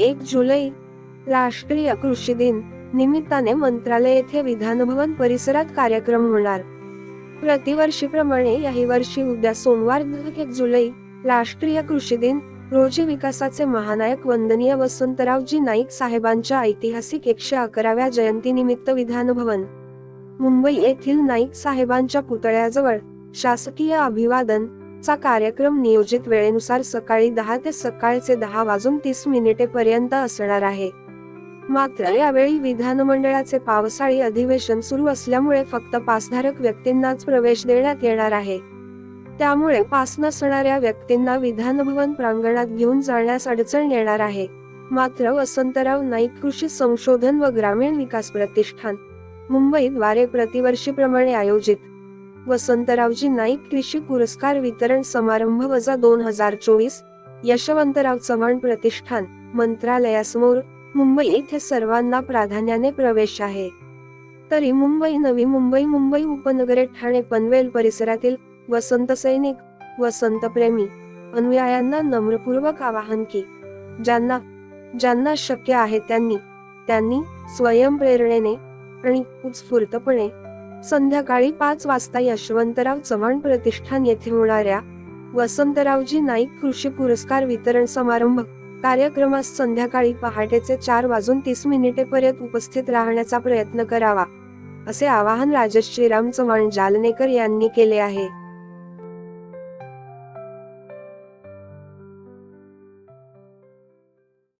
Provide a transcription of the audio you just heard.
एक जुलै राष्ट्रीय कृषी दिन निमित्ताने मंत्रालय येथे विधानभवन परिसरात कार्यक्रम होणार. प्रतिवर्षीप्रमाणे याही वर्षी उद्या सोमवार एक जुलै राष्ट्रीय कृषी दिन रोजी विकासाचे महानायक वंदनीय वसंतरावजी नाईक साहेबांच्या ऐतिहासिक एकशे अकराव्या जयंतीनिमित्त विधानभवन. मुंबई येथील नाईक साहेबांच्या पुतळ्याजवळ शासकीय अभिवादन चा कार्यक्रम नियोजित वेळेनुसार सकाळी दहा ते सकाळचे दहा वाजून तीस मिनिटे पर्यंत असणार आहे. मात्र यावेळी विधानमंडळाचे पावसाळी अधिवेशन सुरू असल्यामुळे फक्त पासधारक व्यक्तींनाच प्रवेश देण्यात येणार आहे. त्यामुळे पास नसणाऱ्या व्यक्तींना विधानभवन प्रांगणात घेऊन जाण्यास अडचण येणार आहे. मात्र वसंतराव नाईक कृषी संशोधन व ग्रामीण विकास प्रतिष्ठान मुंबईद्वारे प्रतिवर्षीप्रमाणे आयोजित. वसंतरावजी नाईक कृषी पुरस्कार वितरण समारंभ वजा दोन हजार चोवीस यशवंतराव चव्हाण प्रतिष्ठान मंत्रालयासमोर मुंबई येथे सर्वांना प्राधान्याने प्रवेश आहे. तरी मुंबई नवी मुंबई मुंबई उपनगरे ठाणे पनवेल परिसरातील वसंत सैनिक वसंत प्रेमी अनुयायांना नम्रपूर्वक आवाहन की ज्यांना ज्यांना शक्य आहे त्यांनी त्यांनी स्वयंप्रेरणेने आणि उत्स्फूर्तपणे संध्याकाळी पाच वाजता यशवंतराव चव्हाण प्रतिष्ठान येथे होणाऱ्या वसंतरावजी नाईक कृषी पुरस्कार वितरण समारंभ कार्यक्रमास संध्याकाळी पहाटेचे चार वाजून तीस मिनिटे पर्यंत उपस्थित राहण्याचा प्रयत्न करावा असे आवाहन राजश्रीराम चव्हाण जालनेकर यांनी केले आहे.